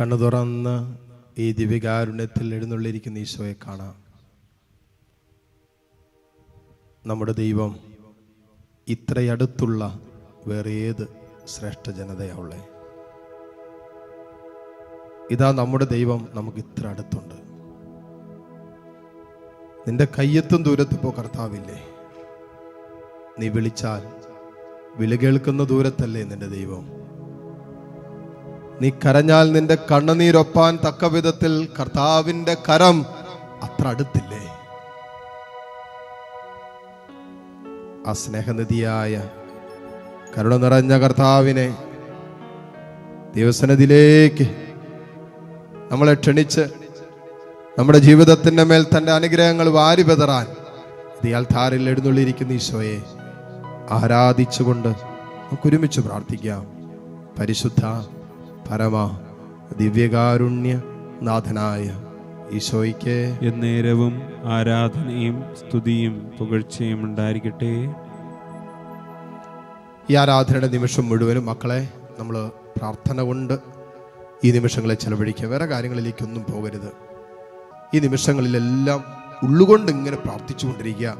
കണ്ണു തുറന്ന് ഈ ദിവ്യകാരുണ്യത്തിൽ എഴുന്നള്ളിരിക്കുന്ന ഈശോയെ കാണാം. നമ്മുടെ ദൈവം ഇത്രയടുത്തുള്ള വേറെ ഏത് ശ്രേഷ്ഠ ജനതയാവുള്ളേ ഇതാ നമ്മുടെ ദൈവം നമുക്ക് ഇത്ര അടുത്തുണ്ട്. നിന്റെ കയ്യെത്തും ദൂരത്ത് ഇപ്പോൾ കർത്താവില്ലേ? നീ വിളിച്ചാൽ വിളി കേൾക്കുന്ന ദൂരത്തല്ലേ നിന്റെ ദൈവം? നീ കരഞ്ഞാൽ നിന്റെ കണ്ണുനീരൊപ്പാൻ തക്ക വിധത്തിൽ കർത്താവിന്റെ കരം അത്ര അടുത്തില്ലേ? ആ സ്നേഹനിധിയായ കരുണ നിറഞ്ഞ കർത്താവിനെ ദിവസനതിലേക്ക് നമ്മളെ ക്ഷണിച്ച് നമ്മുടെ ജീവിതത്തിന്റെ മേൽ തന്റെ അനുഗ്രഹങ്ങൾ വാരി പെതറാൻ ഇയാൾ ധാരിൽ എഴുന്നള്ളിയിരിക്കുന്ന ഈശോയെ ആരാധിച്ചുകൊണ്ട് നമുക്കൊരുമിച്ച് പ്രാർത്ഥിക്കാം. പരിശുദ്ധ പരമ ദിവ്യകാരുണ്യ നാഥനായ ഈശോയ്ക്ക്. എന്നേരവും ആരാധനയും സ്തുതിയും പുകഴ്ചയും ഉണ്ടായിരിക്കട്ടെ. ഈ ആരാധനയുടെ നിമിഷം മുഴുവനും മക്കളെ നമ്മൾ പ്രാർത്ഥന കൊണ്ട് ഈ നിമിഷങ്ങളെ ചെലവഴിക്കുക. വേറെ കാര്യങ്ങളിലേക്കൊന്നും പോകരുത്. ഈ നിമിഷങ്ങളിലെല്ലാം ഉള്ളുകൊണ്ട് ഇങ്ങനെ പ്രാർത്ഥിച്ചുകൊണ്ടിരിക്കുക.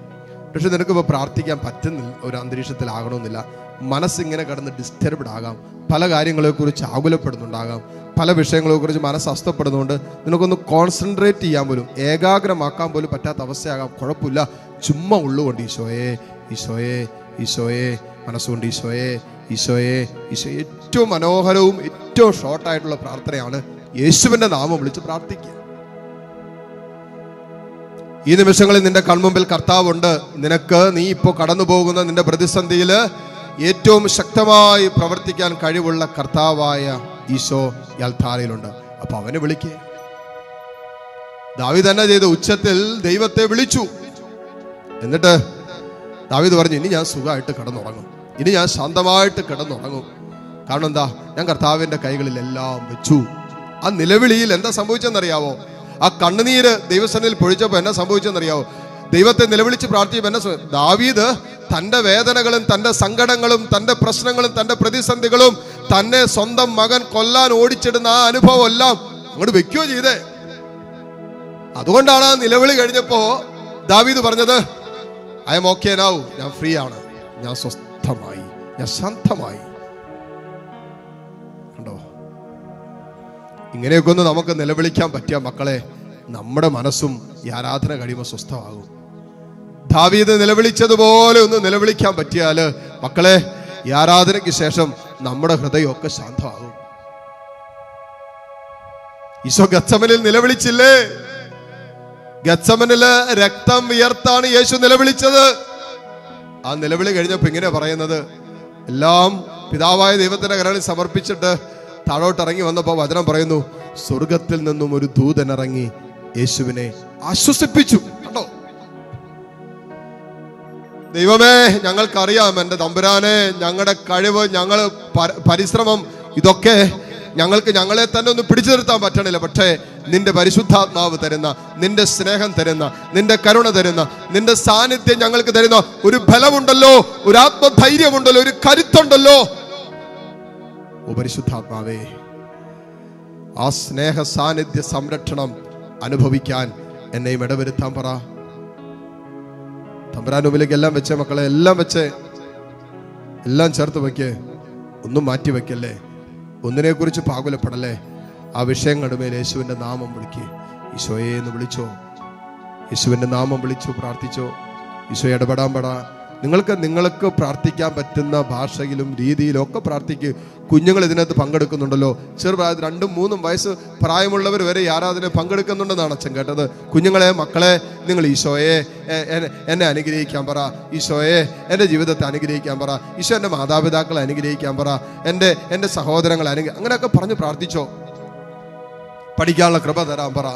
പക്ഷെ നിനക്കിപ്പോൾ പ്രാർത്ഥിക്കാൻ പറ്റുന്നില്ല ഒരു അന്തരീക്ഷത്തിലാകണമെന്നില്ല. മനസ്സിങ്ങനെ കടന്ന് ഡിസ്റ്റർബ്ഡ് ആകാം. പല കാര്യങ്ങളെക്കുറിച്ച് ആകുലപ്പെടുന്നുണ്ടാകാം. പല വിഷയങ്ങളെക്കുറിച്ച് മനസ്സ് അസ്വസ്ഥപ്പെടുന്നുണ്ട് നിനക്കൊന്ന് കോൺസെൻട്രേറ്റ് ചെയ്യാൻ പോലും ഏകാഗ്രമാക്കാൻ പോലും പറ്റാത്ത അവസ്ഥയാകാം. കുഴപ്പമില്ല. ചുമ്മാ ഉള്ളുകൊണ്ട് ഈശോയെ ഈശോയെ ഈശോയെ മനസ്സുകൊണ്ട് ഈശോയെ ഈശോയെ ഈശോ ഏറ്റവും മനോഹരവും ഏറ്റവും ഷോർട്ടായിട്ടുള്ള പ്രാർത്ഥനയാണ് യേശുവിന്റെ നാമം വിളിച്ച് പ്രാർത്ഥിക്കുക. ഈ നിമിഷങ്ങളിൽ നിന്റെ കൺമുമ്പിൽ കർത്താവുണ്ട്. നിനക്ക് നീ ഇപ്പോൾ കടന്നു പോകുന്ന നിന്റെ പ്രതിസന്ധിയിൽ ഏറ്റവും ശക്തമായി പ്രവർത്തിക്കാൻ കഴിവുള്ള കർത്താവായ ഈശോ യൽധാരയിലുണ്ട് അപ്പൊ അവനെ വിളിക്കേ. ദാവി തന്നെ ചെയ്ത? ഉച്ചത്തിൽ ദൈവത്തെ വിളിച്ചു. എന്നിട്ട് ദാവീദ് പറഞ്ഞു ഇനി ഞാൻ സുഖമായിട്ട് കിടന്നുറങ്ങും. ഇനി ഞാൻ ശാന്തമായിട്ട് കിടന്നുറങ്ങും. കാരണം എന്താ? ഞാൻ കർത്താവിന്റെ കൈകളിൽ എല്ലാം വെച്ചു. ആ നിലവിളിയിൽ എന്താ സംഭവിച്ചെന്നറിയാവോ? ആ കണ്ണുനീര് ദൈവസന്നിൽ പൊഴിച്ചപ്പോൾ എന്നാ സംഭവിച്ചെന്നറിയാവോ? ദൈവത്തെ നിലവിളിച്ച് പ്രാർത്ഥിച്ചപ്പോൾ എന്നാ ദാവീദ് തന്റെ വേദനകളും തന്റെ സങ്കടങ്ങളും തന്റെ പ്രശ്നങ്ങളും തന്റെ പ്രതിസന്ധികളും തന്നെ സ്വന്തം മകൻ കൊല്ലാൻ ഓടിച്ചിടുന്ന ആ അനുഭവം എല്ലാം അങ്ങോട്ട് വെക്കുകയോ ചെയ്തേ. അതുകൊണ്ടാണ് ആ നിലവിളി കഴിഞ്ഞപ്പോ ദാവീദ് പറഞ്ഞത് ഐ എം ഓക്കെ നൗ ഞാൻ ഫ്രീ ആണ്. ഞാൻ സ്വസ്ഥമായി. ഞാൻ ശാന്തമായി. കണ്ടോ? ഇങ്ങനെയൊക്കെ ഒന്ന് നമുക്ക് നിലവിളിക്കാൻ പറ്റിയ മക്കളെ നമ്മുടെ മനസ്സും ഈ ആരാധന കഴിയുമ്പോൾ സ്വസ്ഥമാകും. ദാവീദ് നിലവിളിച്ചതുപോലെ ഒന്ന് നിലവിളിക്കാൻ പറ്റിയാൽ മക്കളെ ഈ ആരാധനയ്ക്ക് ശേഷം നമ്മുടെ ഹൃദയമൊക്കെ ശാന്തമാകും. ഈശോ ഗച്ചമനിൽ നിലവിളിച്ചില്ലേ? ഗച്ചമനിൽ രക്തം വിയർത്താണ് യേശു നിലവിളിച്ചത്. ആ നിലവിളി കഴിഞ്ഞപ്പോ ഇങ്ങനെ പറയുന്നത് എല്ലാം പിതാവായ ദൈവത്തിന്റെ കരളിൽ സമർപ്പിച്ചിട്ട് താഴോട്ട് ഇറങ്ങി വന്നപ്പോൾ വചനം പറയുന്നു സ്വർഗത്തിൽ നിന്നും ഒരു ദൂതൻ ഇറങ്ങി യേശുവിനെ ആശ്വസിപ്പിച്ചു. ദൈവമേ ഞങ്ങൾക്കറിയാം എന്റെ തമ്പുരാനെ ഞങ്ങളുടെ കഴിവ് ഞങ്ങൾ പരിശ്രമം ഇതൊക്കെ ഞങ്ങൾക്ക് ഞങ്ങളെ തന്നെ ഒന്ന് പിടിച്ചു നിർത്താൻ പറ്റണില്ല. പക്ഷേ നിന്റെ പരിശുദ്ധാത്മാവ് തരുന്ന നിന്റെ സ്നേഹം തരുന്ന നിന്റെ കരുണ തരുന്ന നിന്റെ സാന്നിധ്യം ഞങ്ങൾക്ക് തരുന്ന ഒരു ബലമുണ്ടല്ലോ ഒരു ആത്മധൈര്യമുണ്ടല്ലോ ഒരു കരുത്തുണ്ടല്ലോ. ഉപരിശുദ്ധാത്മാവേ പരിശുദ്ധാത്മാവേ ആ സ്നേഹ സാന്നിധ്യ സംരക്ഷണം അനുഭവിക്കാൻ എന്നെയും ഇടവരുത്താൻ പറ. തമ്പുരാൻ മുമ്പിലേക്ക് എല്ലാം വെച്ചേ മക്കളെ എല്ലാം വെച്ചേ. എല്ലാം ചേർത്ത് വെക്കേ ഒന്നും മാറ്റി വെക്കല്ലേ ഒന്നിനെക്കുറിച്ച് പാകുലപ്പെടല്ലേ? ആ വിഷയങ്ങളുടെ മേൽ യേശുവിന്റെ നാമം വിളിക്കേ. ഈശോയെ എന്ന് വിളിച്ചോ. യേശുവിന്റെ നാമം വിളിച്ചു പ്രാർത്ഥിച്ചോ. ഈശോ ഇടപെടാൻ പെടാ. നിങ്ങൾക്ക് നിങ്ങൾക്ക് പ്രാർത്ഥിക്കാൻ പറ്റുന്ന ഭാഷയിലും രീതിയിലും ഒക്കെ പ്രാർത്ഥിക്കുക കുഞ്ഞുങ്ങൾ ഇതിനകത്ത് പങ്കെടുക്കുന്നുണ്ടല്ലോ. ചെറുപ്രായത്തിൽ രണ്ടും മൂന്നും വയസ്സ് പ്രായമുള്ളവർ വരെ ആരാധന പങ്കെടുക്കുന്നുണ്ടെന്നാണ് അച്ഛൻ കേട്ടത്. കുഞ്ഞുങ്ങളെ മക്കളെ നിങ്ങൾ ഈശോയെ എന്നെ അനുഗ്രഹിക്കാൻ പറ. ഈശോയെ എന്റെ ജീവിതത്തെ അനുഗ്രഹിക്കാൻ പറ. ഈശോ എന്റെ മാതാപിതാക്കളെ അനുഗ്രഹിക്കാൻ പറ. എന്റെ എന്റെ സഹോദരങ്ങളെ അനുഗ്രഹി അങ്ങനെയൊക്കെ പറഞ്ഞ് പ്രാർത്ഥിച്ചോ. പഠിക്കാനുള്ള കൃപ തരാൻ പറ.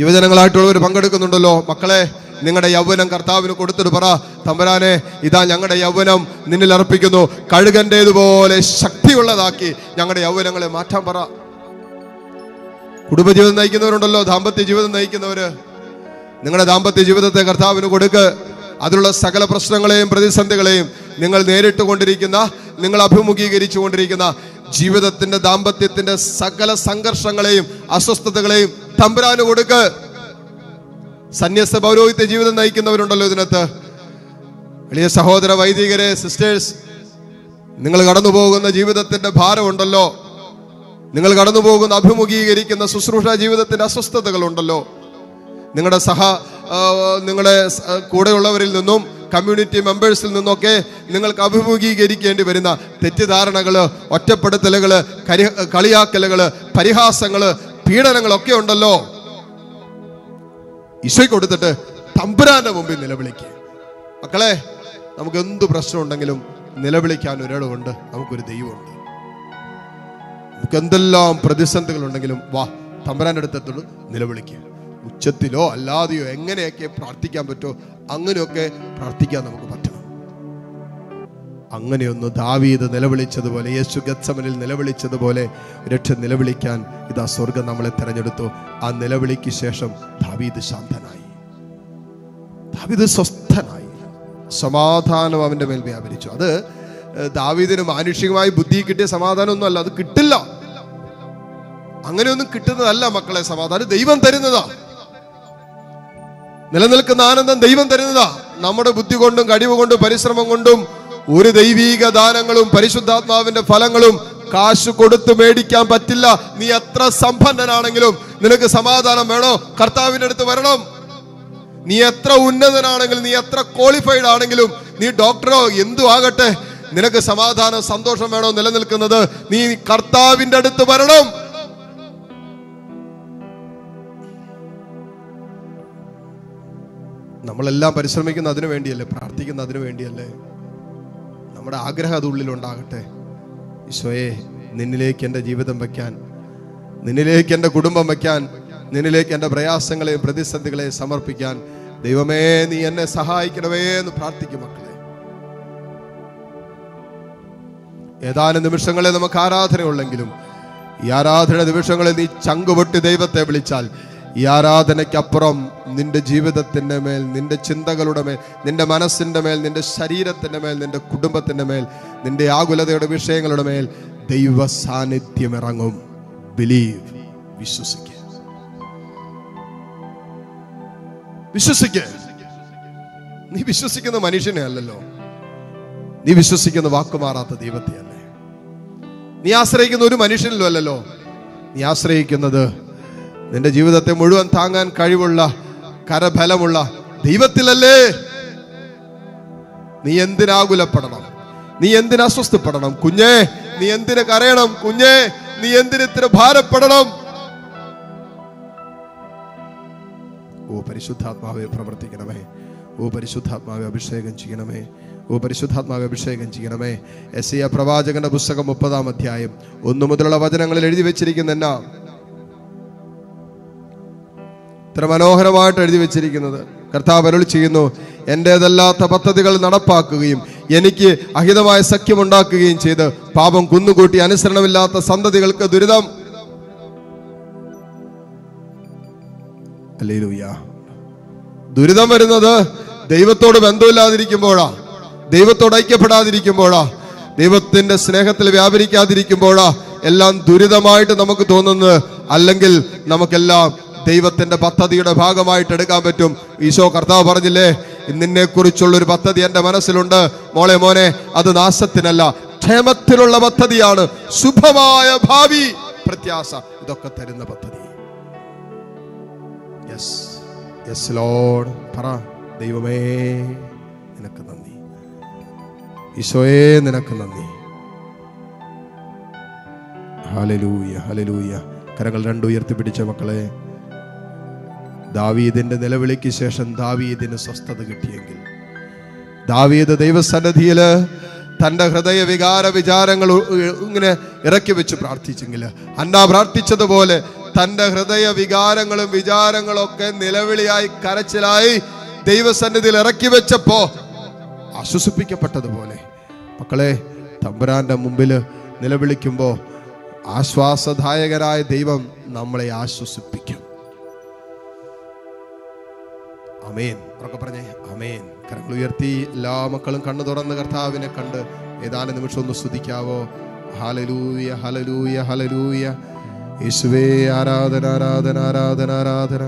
യുവജനങ്ങളായിട്ടുള്ളവർ പങ്കെടുക്കുന്നുണ്ടല്ലോ. മക്കളെ നിങ്ങളുടെ യൗവനം കർത്താവിന് കൊടുത്തിട്ട് പറ. തമ്പരാനെ ഇതാ ഞങ്ങളുടെ യൗവനം നിന്നിൽ അർപ്പിക്കുന്നു. കഴുകന്റേതുപോലെ ശക്തിയുള്ളതാക്കി ഞങ്ങളുടെ യൗവനങ്ങളെ മാറ്റാൻ പറ. കുടുംബജീവിതം നയിക്കുന്നവരുണ്ടല്ലോ ദാമ്പത്യ ജീവിതം നയിക്കുന്നവര്. നിങ്ങളുടെ ദാമ്പത്യ ജീവിതത്തെ കർത്താവിന് കൊടുക്ക്. അതിലുള്ള സകല പ്രശ്നങ്ങളെയും പ്രതിസന്ധികളെയും നിങ്ങൾ നേരിട്ട് കൊണ്ടിരിക്കുന്ന നിങ്ങൾ അഭിമുഖീകരിച്ചു കൊണ്ടിരിക്കുന്ന ജീവിതത്തിന്റെ ദാമ്പത്യത്തിന്റെ സകല സംഘർഷങ്ങളെയും അസ്വസ്ഥതകളെയും തമ്പുരാന് കൊടുക്ക്. സന്യസ്ത പൗരോഹിത്യ ജീവിതം നയിക്കുന്നവരുണ്ടല്ലോ ഇതിനകത്ത്. വലിയ സഹോദര വൈദികരെ സിസ്റ്റേഴ്സ് നിങ്ങൾ കടന്നു പോകുന്ന ജീവിതത്തിന്റെ ഭാരമുണ്ടല്ലോ. നിങ്ങൾ കടന്നു പോകുന്ന അഭിമുഖീകരിക്കുന്ന ശുശ്രൂഷ ജീവിതത്തിന്റെ അസ്വസ്ഥതകളുണ്ടല്ലോ. നിങ്ങളുടെ സഹ നിങ്ങളുടെ കൂടെയുള്ളവരിൽ നിന്നും കമ്മ്യൂണിറ്റി മെമ്പേഴ്സിൽ നിന്നൊക്കെ നിങ്ങൾക്ക് അഭിമുഖീകരിക്കേണ്ടി വരുന്ന തെറ്റിദ്ധാരണകൾ ഒറ്റപ്പെടുത്തലുകൾ കരി പരിഹാസങ്ങൾ പീഡനങ്ങളൊക്കെ ഉണ്ടല്ലോ. ഈശോയ്ക്ക് കൊടുത്തിട്ട് തമ്പുരാന്റെ മുമ്പിൽ നിലവിളിക്കുക മക്കളെ നമുക്ക് എന്ത് പ്രശ്നം ഉണ്ടെങ്കിലും നിലവിളിക്കാൻ ഒരിടമുണ്ട് നമുക്കൊരു ദൈവമുണ്ട്. നമുക്ക് എന്തെല്ലാം പ്രതിസന്ധികൾ ഉണ്ടെങ്കിലും വാ തമ്പുരാന്റെ അടുത്തെത്തുള്ളൂ നിലവിളിക്കുക ഉച്ചത്തിലോ അല്ലാതെയോ എങ്ങനെയൊക്കെ പ്രാർത്ഥിക്കാൻ പറ്റുമോ അങ്ങനെയൊക്കെ പ്രാർത്ഥിക്കാൻ നമുക്ക് പറ്റണം. അങ്ങനെയൊന്ന് ദാവീത് നിലവിളിച്ചതുപോലെ യേശു ഗത്സമനിൽ നിലവിളിച്ചതുപോലെ രക്ഷ നിലവിളിക്കാൻ ഇതാ സ്വർഗം നമ്മളെ തിരഞ്ഞെടുത്തു. ആ നിലവിളിക്ക് ശേഷം ദാവീദ് ശാന്തനായി. ദാവീദ് സ്വസ്ഥനായി. സമാധാനം അവന്റെ മേൽ വ്യാപരിച്ചു. അത് ദാവീദിന് മാനുഷികമായി ബുദ്ധി കിട്ടിയ സമാധാനമൊന്നും അല്ല അത് കിട്ടില്ല. അങ്ങനെയൊന്നും കിട്ടുന്നതല്ല മക്കളെ സമാധാനം ദൈവം തരുന്നതാ. നിലനിൽക്കുന്ന ആനന്ദം ദൈവം തരുന്നതാ. നമ്മുടെ ബുദ്ധി കൊണ്ടും കഴിവ് കൊണ്ടും പരിശ്രമം കൊണ്ടും ഒരു ദൈവീക ദാനങ്ങളും പരിശുദ്ധാത്മാവിന്റെ ഫലങ്ങളും കാശ് കൊടുത്ത് മേടിക്കാൻ പറ്റില്ല. നീ എത്ര സമ്പന്നനാണെങ്കിലും നിനക്ക് സമാധാനം വേണോ? കർത്താവിന്റെ അടുത്ത് വരണം. നീ എത്ര ഉന്നതനാണെങ്കിലും നീ എത്ര ക്വാളിഫൈഡ് ആണെങ്കിലും നീ ഡോക്ടറോ എന്തു ആകട്ടെ. നിനക്ക് സമാധാനം സന്തോഷം വേണോ നിലനിൽക്കുന്നത്? നീ കർത്താവിന്റെ അടുത്ത് വരണം. നമ്മളെല്ലാം പരിശ്രമിക്കുന്ന അതിനു വേണ്ടിയല്ലേ? പ്രാർത്ഥിക്കുന്ന അതിനു വേണ്ടിയല്ലേ? നമ്മുടെ ആഗ്രഹം അത് ഉള്ളിലുണ്ടാകട്ടെ ഈശോയെ നിന്നിലേക്ക് എന്റെ ജീവിതം വയ്ക്കാൻ നിന്നിലേക്ക് എന്റെ കുടുംബം വയ്ക്കാൻ നിന്നിലേക്ക് എന്റെ പ്രയാസങ്ങളെയും പ്രതിസന്ധികളെയും സമർപ്പിക്കാൻ ദൈവമേ നീ എന്നെ സഹായിക്കണമേ എന്ന് പ്രാർത്ഥിക്കും മക്കളെ. ഏതാനും നിമിഷങ്ങളെ നമുക്ക് ആരാധനയുള്ളെങ്കിലും ഈ ആരാധന നിമിഷങ്ങളിൽ നീ ചങ്കുപൊട്ടി ദൈവത്തെ വിളിച്ചാൽ ഈ ആരാധനയ്ക്കപ്പുറം നിന്റെ ജീവിതത്തിന്റെ മേൽ നിന്റെ ചിന്തകളുടെ മേൽ നിന്റെ മനസ്സിന്റെ മേൽ നിന്റെ ശരീരത്തിന്റെ മേൽ നിന്റെ കുടുംബത്തിന്റെ മേൽ നിന്റെ ആകുലതയുടെ വിഷയങ്ങളുടെ മേൽ ദൈവ സാന്നിധ്യം ഇറങ്ങും ബിലീവ് വിശ്വസിക്കുക. വിശ്വസിക്കുക. നീ വിശ്വസിക്കുന്ന മനുഷ്യനെ അല്ലല്ലോ. നീ വിശ്വസിക്കുന്ന വാക്കുമാറാത്ത ദൈവത്തെ അല്ലേ നീ ആശ്രയിക്കുന്ന ഒരു മനുഷ്യനിലും അല്ലല്ലോ. നീ ആശ്രയിക്കുന്നത് നിന്റെ ജീവിതത്തെ മുഴുവൻ താങ്ങാൻ കഴിവുള്ള കരബലമുള്ള ദൈവത്തിലല്ലേ? നീ എന്തിനാകുലപ്പെടണം നീ എന്തിന് അസ്വസ്ഥപ്പെടണം? കുഞ്ഞേ നീ എന്തിന് കരയണം? കുഞ്ഞേ നീ എന്തിന് ഇത്ര ഭാരപ്പെടണം? ഓ പരിശുദ്ധാത്മാവെ പ്രവർത്തിക്കണമേ. ഓ പരിശുദ്ധാത്മാവെ അഭിഷേകം ചെയ്യണമേ. ഓ പരിശുദ്ധാത്മാവെ അഭിഷേകം ചെയ്യണമേ. എസ് പ്രവാചകന്റെ പുസ്തകം മുപ്പതാം അധ്യായം. ഒന്നു മുതലുള്ള വചനങ്ങളിൽ എഴുതി വെച്ചിരിക്കുന്ന എന്നാ ഇത്ര മനോഹരമായിട്ട് എഴുതി വെച്ചിരിക്കുന്നത്. കർത്താവ് അരുളി ചെയ്യുന്നു എന്റേതല്ലാത്ത പദ്ധതികൾ നടപ്പാക്കുകയും എനിക്ക് അഹിതമായ സഖ്യമുണ്ടാക്കുകയും ചെയ്ത് പാപം കുന്നുകൂട്ടി അനുസരണമില്ലാത്ത സന്തതികൾക്ക് ദുരിതം. ദുരിതം വരുന്നത് ദൈവത്തോട് ബന്ധമില്ലാതിരിക്കുമ്പോഴാ ദൈവത്തോട് ഐക്യപ്പെടാതിരിക്കുമ്പോഴാ ദൈവത്തിന്റെ സ്നേഹത്തിൽ വ്യാപരിക്കാതിരിക്കുമ്പോഴാ എല്ലാം ദുരിതമായിട്ട് നമുക്ക് തോന്നുന്നത്. അല്ലെങ്കിൽ നമുക്കെല്ലാം ദൈവത്തിന്റെ പദ്ധതിയുടെ ഭാഗമായിട്ട് എടുക്കാൻ പറ്റും. ഈശോ കർത്താവ് പറഞ്ഞില്ലേ നിന്നെ കുറിച്ചുള്ള ഒരു പദ്ധതി എന്റെ മനസ്സിലുണ്ട്. മോളെ മോനെ അത് നാശത്തിനല്ല ക്ഷേമത്തിലുള്ള പദ്ധതിയാണ്. ശുഭമായ ഭാവി പ്രത്യാശ ഇതൊക്കെ തരുന്ന പദ്ധതി. യെസ് യെസ് ലോഡ് പറ ദൈവമേ നിനക്ക് നന്ദി. ഈശോയെ നിനക്ക് നന്ദി. ഹലലൂയ ഹലലൂയ കരങ്ങൾ രണ്ടു ഉയർത്തിപ്പിടിച്ച മക്കളെ ദാവീദിന്റെ നിലവിളിക്ക് ശേഷം ദാവീദിന് സ്വസ്ഥത കിട്ടിയെങ്കിൽ. ദാവീദ് ദൈവസന്നിധിയിൽ തന്റെ ഹൃദയ വികാര വിചാരങ്ങൾ ഇങ്ങനെ ഇറക്കി വെച്ച് പ്രാർത്ഥിച്ചെങ്കിൽ അന്ന പ്രാർത്ഥിച്ചതുപോലെ തന്റെ ഹൃദയ വികാരങ്ങളും വിചാരങ്ങളും ഒക്കെ നിലവിളിയായി കരച്ചിലായി ദൈവസന്നിധിയിൽ ഇറക്കി വെച്ചപ്പോ ആശ്വസിപ്പിക്കപ്പെട്ടതുപോലെ. മക്കളെ തമ്പുരാന്റെ മുമ്പിൽ നിലവിളിക്കുമ്പോൾ ആശ്വാസദായകരായ ദൈവം നമ്മളെ ആശ്വസിപ്പിക്കും. അമേൻ ഉറക്കെ പറഞ്ഞേ അമേൻ കരങ്ങൾ ഉയർത്തി എല്ലാ മക്കളും കണ്ണു തുറന്ന് കർത്താവിനെ കണ്ട് ഏതാനും നിമിഷം ഒന്ന് സ്തുതിക്കാവോ. ഹലലൂയ ഹലലൂയ ഹലലൂയ യേശുവേ ആരാധന ആരാധന ആരാധന ആരാധന.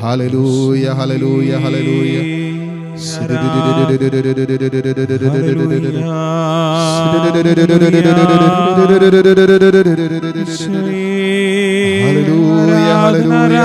ഹലലൂയ ഹലലൂയ ഹലലൂയ ഹലലൂയ ഹലലൂയ ഹല്ലേലൂയ,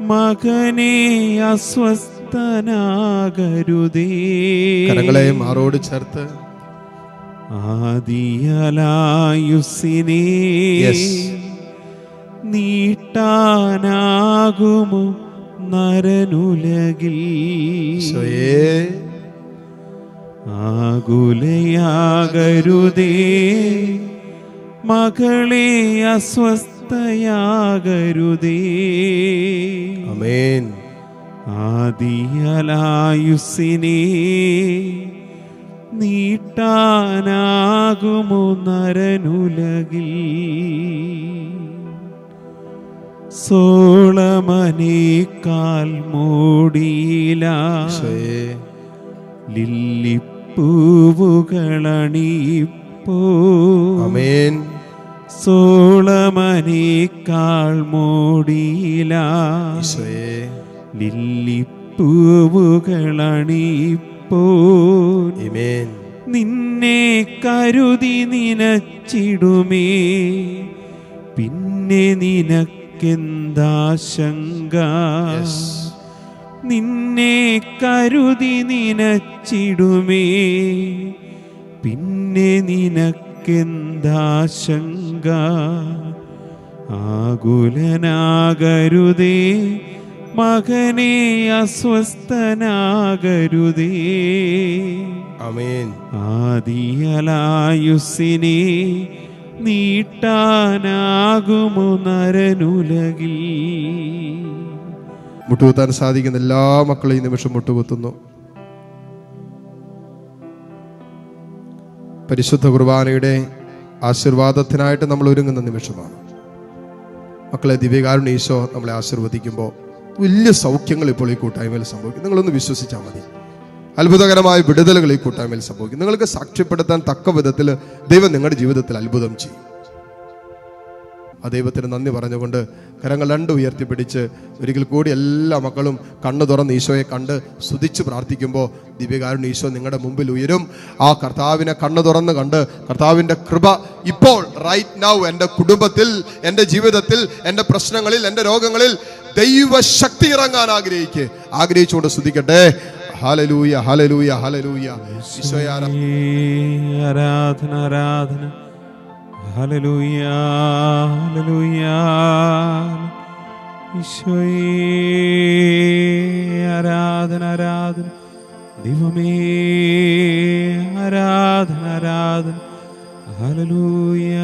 മകനെ അസ്വസ്ഥനാകരുതേ. കരങ്ങളെ മാറോട് ചേർത്ത്. ആദിയലായുസിനെ. നീട്ടാനാകുമോ നരനുലകിൽ? ആകുലയാകരുതേ. മകളെ ആമേൻ. ആദിയലായുസിനെ നീട്ടാനാകുമോ നരനുലകിൽ? സോളമനേക്കാൽ മൂടിയില ലില്ലിപ്പൂവുകളണിപ്പോ ആമേൻ. സോളമനേക്കാൾ മോടിയില. ലില്ലിപ്പൂവുകളണിപ്പോ നിന്നെ കരുതി നിനച്ചിടുമേ. പിന്നെ നിനക്കെന്താശങ്ക? നിന്നെ കരുതി നിനച്ചിടുമേ. പിന്നെ നിനക്കെന്താശങ്ക? ആകുലനാകരുതേ മകനെ അസ്വസ്ഥനാകരുതേ. അമേൻ ആദിയലായുസിനെ നീട്ടാനാകുമോ നരനുലകിൽ? മുട്ടുകുത്താൻ സാധിക്കുന്ന എല്ലാ മക്കളും ഈ നിമിഷം മുട്ടുകുത്തുന്നു. പരിശുദ്ധ കുർബാനയുടെ ആശീർവാദത്തിനായിട്ട് നമ്മൾ ഒരുങ്ങുന്ന നിമിഷമാണ്. മക്കളെ ദിവ്യകാരുണ്യ ഈശോ നമ്മളെ ആശീർവദിക്കുമ്പോൾ വലിയ സൗഖ്യങ്ങൾ ഇപ്പോൾ ഈ കൂട്ടായ്മയിൽ സംഭവിക്കും. നിങ്ങളൊന്ന് വിശ്വസിച്ചാൽ മതി. അത്ഭുതകരമായ വിടുതലുകൾ ഈ കൂട്ടായ്മയിൽ സംഭവിക്കും. നിങ്ങൾക്ക് സാക്ഷ്യപ്പെടുത്താൻ തക്ക വിധത്തിൽ ദൈവം നിങ്ങളുടെ ജീവിതത്തിൽ അത്ഭുതം ചെയ്യും. ആ ദൈവത്തിന് നന്ദി പറഞ്ഞുകൊണ്ട് കരങ്ങൾ രണ്ട് ഉയർത്തിപ്പിടിച്ച് ഒരിക്കൽ കൂടി എല്ലാ മക്കളും കണ്ണു തുറന്ന് ഈശോയെ കണ്ട് സ്തുതിച്ച് പ്രാർത്ഥിക്കുമ്പോൾ ദിവ്യകാരുണ്യ ഈശോ നിങ്ങളുടെ മുമ്പിൽ ഉയരും. ആ കർത്താവിനെ കണ്ണു തുറന്ന് കണ്ട് കർത്താവിന്റെ കൃപ ഇപ്പോൾ റൈറ്റ് നൗ എന്റെ കുടുംബത്തിൽ എന്റെ ജീവിതത്തിൽ എന്റെ പ്രശ്നങ്ങളിൽ എന്റെ രോഗങ്ങളിൽ ദൈവശക്തി ഇറങ്ങാൻ ആഗ്രഹിക്കുക ആഗ്രഹിച്ചുകൊണ്ട് സ്തുതിക്കട്ടെ. ഹാലലൂയ ഹാലലൂയ ഹാലലൂയ ഈശോയാരാധന ആരാ- ആരാധന ആരാധന. ഹല്ലേലൂയ ഹല്ലേലൂയ ഈശോയേ ആരാധന ആരാധന. ദൈവമേ ആരാധന ആരാധന. ഹല്ലേലൂയ